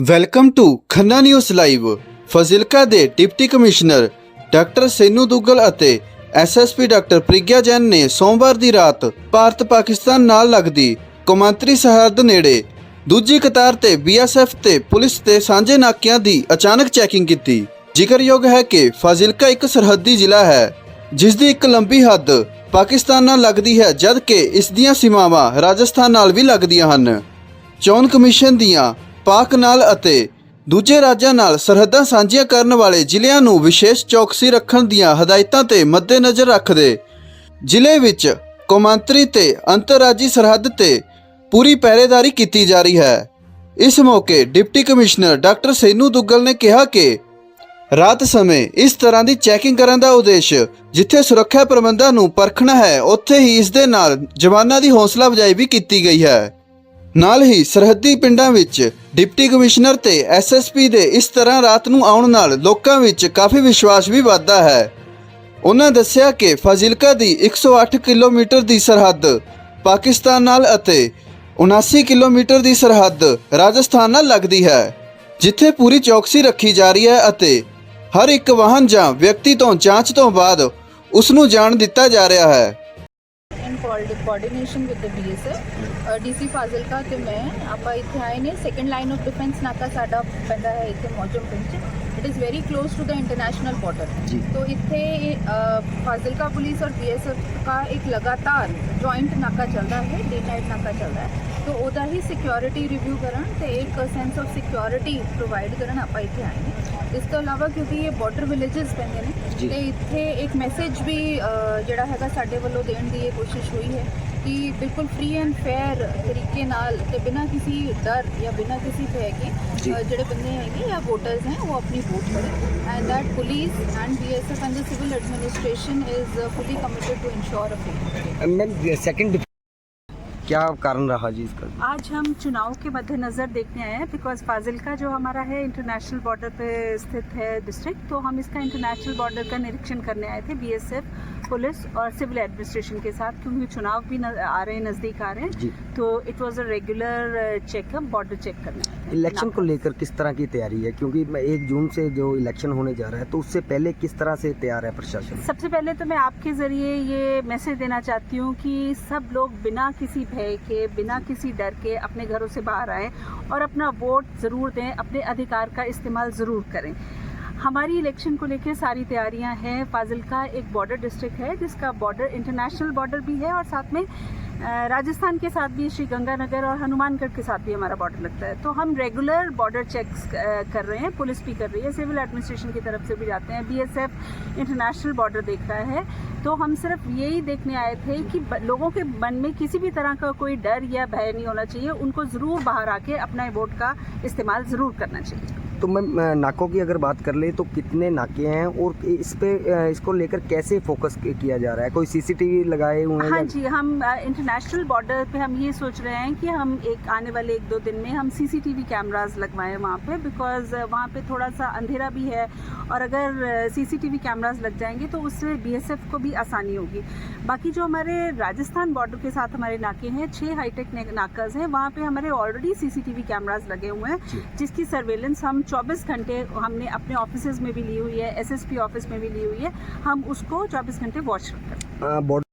Welcome to Khanna news live Fazilka ਦੇ deputy commissioner doctor Senu Duggal ਅਤੇ SSP doctor Pragya Jain ਨੇ ਸੋਮਵਾਰ ਦੀ ਰਾਤ ਭਾਰਤ ਪਾਕਿਸਤਾਨ ਨਾਲ ਲੱਗਦੀ ਕੌਮਾਂਤਰੀ ਸਰਹੱਦ ਨੇੜੇ ਦੂਜੀ ਕਤਾਰ ਤੇ ਬੀਐਸਐਫ ਤੇ ਪੁਲਿਸ ਦੇ ਸਾਂਝੇ ਨਾਕਿਆਂ ਦੀ ਅਚਾਨਕ ਚੈਕਿੰਗ ਕੀਤੀ। ਜ਼ਿਕਰਯੋਗ ਹੈ ਕਿ ਫਾਜ਼ਿਲਕਾ ਇੱਕ ਸਰਹੱਦੀ ਜ਼ਿਲ੍ਹਾ ਹੈ ਜਿਸ ਦੀ ਇੱਕ ਲੰਬੀ ਹੱਦ ਪਾਕਿਸਤਾਨ ਨਾਲ ਲੱਗਦੀ ਹੈ ਜਦ ਜਦਕਿ ਇਸ ਦੀਆਂ ਸੀਮਾਵਾਂ ਰਾਜਸਥਾਨ ਨਾਲ ਵੀ ਲੱਗਦੀਆਂ ਹਨ। ਚੋਣ ਕਮਿਸ਼ਨ ਦੀਆਂ ਪਾਕ ਨਾਲ ਅਤੇ ਦੂਜੇ ਰਾਜਾਂ ਨਾਲ ਸਰਹੱਦਾਂ ਸਾਂਝੀਆਂ ਕਰਨ ਵਾਲੇ ਜ਼ਿਲ੍ਹਿਆਂ ਨੂੰ ਵਿਸ਼ੇਸ਼ ਚੌਕਸੀ ਰੱਖਣ ਦੀਆਂ ਹਦਾਇਤਾਂ ਤੇ ਮੱਦੇਨਜ਼ਰ ਰੱਖਦੇ ਜ਼ਿਲ੍ਹੇ ਵਿੱਚ ਕੌਮਾਂਤਰੀ ਤੇ ਅੰਤਰਰਾਜੀ ਸਰਹੱਦ ਤੇ ਪੂਰੀ ਪਹਿਰੇਦਾਰੀ ਕੀਤੀ ਜਾ ਰਹੀ ਹੈ। ਇਸ ਮੌਕੇ deputy commissioner doctor Senu Duggal ਨੇ ਕਿਹਾ ਕਿ ਰਾਤ ਸਮੇਂ ਇਸ ਤਰ੍ਹਾਂ ਦੀ ਚੈਕਿੰਗ ਕਰਨ ਦਾ ਉਦੇਸ਼ ਜਿੱਥੇ ਸੁਰੱਖਿਆ ਪ੍ਰਬੰਧਾਂ ਨੂੰ ਪਰਖਣਾ ਹੈ, ਉੱਥੇ ਹੀ ਇਸ ਦੇ ਨਾਲ ਜਵਾਨਾਂ ਦੀ ਹੌਸਲਾ ਅਫਜ਼ਾਈ ਵੀ ਕੀਤੀ ਗਈ ਹੈ। ਨਾਲ ਹੀ ਸਰਹੱਦੀ ਪਿੰਡਾਂ ਵਿੱਚ ਡਿਪਟੀ ਕਮਿਸ਼ਨਰ ਤੇ ਐਸਐਸਪੀ ਦੇ ਇਸ ਤਰ੍ਹਾਂ ਰਾਤ ਨੂੰ ਆਉਣ ਨਾਲ ਲੋਕਾਂ ਵਿੱਚ ਕਾਫੀ ਵਿਸ਼ਵਾਸ ਵੀ ਵੱਧਦਾ ਹੈ। ਉਹਨਾਂ ਦੱਸਿਆ ਕਿ ਫਾਜ਼ਿਲਕਾ ਦੀ 108 ਕਿਲੋਮੀਟਰ ਦੀ ਸਰਹੱਦ, ਪਾਕਿਸਤਾਨ ਨਾਲ ਅਤੇ 79 ਕਿਲੋਮੀਟਰ ਦੀ ਸਰਹੱਦ ਰਾਜਸਥਾਨ ਨਾਲ ਲੱਗਦੀ ਹੈ, ਜਿੱਥੇ ਪੂਰੀ ਚੌਕਸੀ ਰੱਖੀ ਜਾ ਰਹੀ ਹੈ ਅਤੇ ਹਰ ਇੱਕ ਵਾਹਨ ਜਾਂ ਵਿਅਕਤੀ ਤੋਂ ਜਾਂਚ ਤੋਂ ਬਾਅਦ ਉਸ ਨੂੰ ਜਾਣ ਦਿੱਤਾ ਜਾ ਰਿਹਾ ਹੈ। Coordination with the D S F D C Fazilka का की मे आपण इथे आहे ने सेकंड ऑफ़ डिफेंस नाका साडा पैदा है इतने मौजूद पंच it is very close to the international border तो इतने फाजिलका पुलिस और बी एस एफ़ का एक लगातार जॉइंट नाका चल रहा है डे नाइट नाका चल रहा है। तो वह ही सिक्योरिटी रिव्यू करन ते एक सेंस ऑफ़ सिक्योरिटी प्रोवाइड करना आप इतने आए हैं ਇਸ ਤੋਂ ਇਲਾਵਾ ਕਿਉਂਕਿ ਇਹ ਬਾਰਡਰ ਵਿਲੇजेस ਪੈਂਦੇ ਨੇ ਤੇ ਇੱਥੇ ਇੱਕ ਮੈਸੇਜ ਵੀ ਜਿਹੜਾ ਹੈਗਾ ਸਾਡੇ ਵੱਲੋਂ ਦੇਣ ਦੀ ਇਹ ਕੋਸ਼ਿਸ਼ ਹੋਈ ਹੈ ਕਿ ਬਿਲਕੁਲ ਫ੍ਰੀ ਐਂਡ ਫੇਅਰ ਤਰੀਕੇ ਨਾਲ ਤੇ ਬਿਨਾਂ ਕਿਸੇ ਡਰ ਜਾਂ ਬਿਨਾਂ ਕਿਸੇ ਭੈ ਕੇ ਜਿਹੜੇ ਬੰਦੇ ਹੈਗੇ ਜਾਂ ਵੋਟਰਸ ਹੈ ਉਹ ਆਪਣੀ ਵੋਟ ਕਰਨ and that police and BSF and the civil administration is fully committed to ensure a free and ma'am second क्या कारण रहा जी इसका? आज हम चुनाव के मद्देनज़र देखने आए हैं बिकॉज़ फाजिलका जो हमारा है इंटरनेशनल बॉर्डर पे स्थित है डिस्ट्रिक्ट तो हम इसका इंटरनेशनल बॉर्डर का निरीक्षण करने आए थे बीएसएफ पुलिस और सिविल एडमिनिस्ट्रेशन के साथ क्योंकि चुनाव भी न, आ रहे हैं नज़दीक आ रहे हैं। तो it was a regular checkup border check करना इलेक्शन को लेकर किस तरह की तैयारी है? क्योंकि मैं एक जून से जो इलेक्शन होने जा रहा है तो उससे पहले किस तरह से तैयार है प्रशासन? सबसे पहले तो मैं आपके ज़रिए ये मैसेज देना चाहती हूँ कि सब लोग बिना किसी भय कि बिना किसी डर के अपने घरों से बाहर आएँ और अपना वोट ज़रूर दें, अपने अधिकार का इस्तेमाल ज़रूर करें। हमारी इलेक्शन को लेकर सारी तैयारियाँ हैं। फाजिल का एक बॉर्डर डिस्ट्रिक्ट है, जिसका बॉर्डर इंटरनेशनल बॉर्डर भी है और साथ में राजस्थान के साथ भी श्री गंगानगर और हनुमानगढ़ के साथ भी हमारा बॉर्डर लगता है। तो हम रेगुलर बॉर्डर चेक्स कर रहे हैं, पुलिस भी कर रही है सिविल एडमिनिस्ट्रेशन की तरफ़ से भी जाते हैं। बीएसएफ इंटरनेशनल बॉर्डर देख रहा है। तो हम सिर्फ़ यही देखने आए थे कि लोगों के मन में किसी भी तरह का कोई डर या भय नहीं होना चाहिए। उनको ज़रूर बाहर आके अपना वोट का इस्तेमाल ज़रूर करना चाहिए। तो अ, नाकों की अगर बात कर ले तो कितने नाके हैं और इस पे इसको लेकर कैसे फोकस किया जा रहा है? कोई सीसीटीवी लगाए हुए हैं हाँ जी हम इंटरनेशनल बॉर्डर पे हम ये सोच रहे हैं कि हम एक आने वाले एक दो दिन में हम सीसीटीवी कैमरास लगवाएँ वहाँ पे बिकॉज़ वहाँ पे थोड़ा सा अंधेरा भी है और अगर सीसीटीवी कैमरास लग जाएँगे तो उससे बीएसएफ को भी आसानी होगी। बाकी जो हमारे राजस्थान बॉर्डर के साथ हमारे नाके हैं छः हाईटेक नाकाज हैं वहाँ पे हमारे ऑलरेडी सीसीटीवी कैमरास लगे हुए हैं जिसकी सर्वेलेंस हम 24 घंटे हमने अपने ऑफ़िस में भी ली हुई है एसएसपी ऑफ़िस में भी ली हुई है। हम उसको 24 घंटे वॉच रखते हैं। बॉर्डर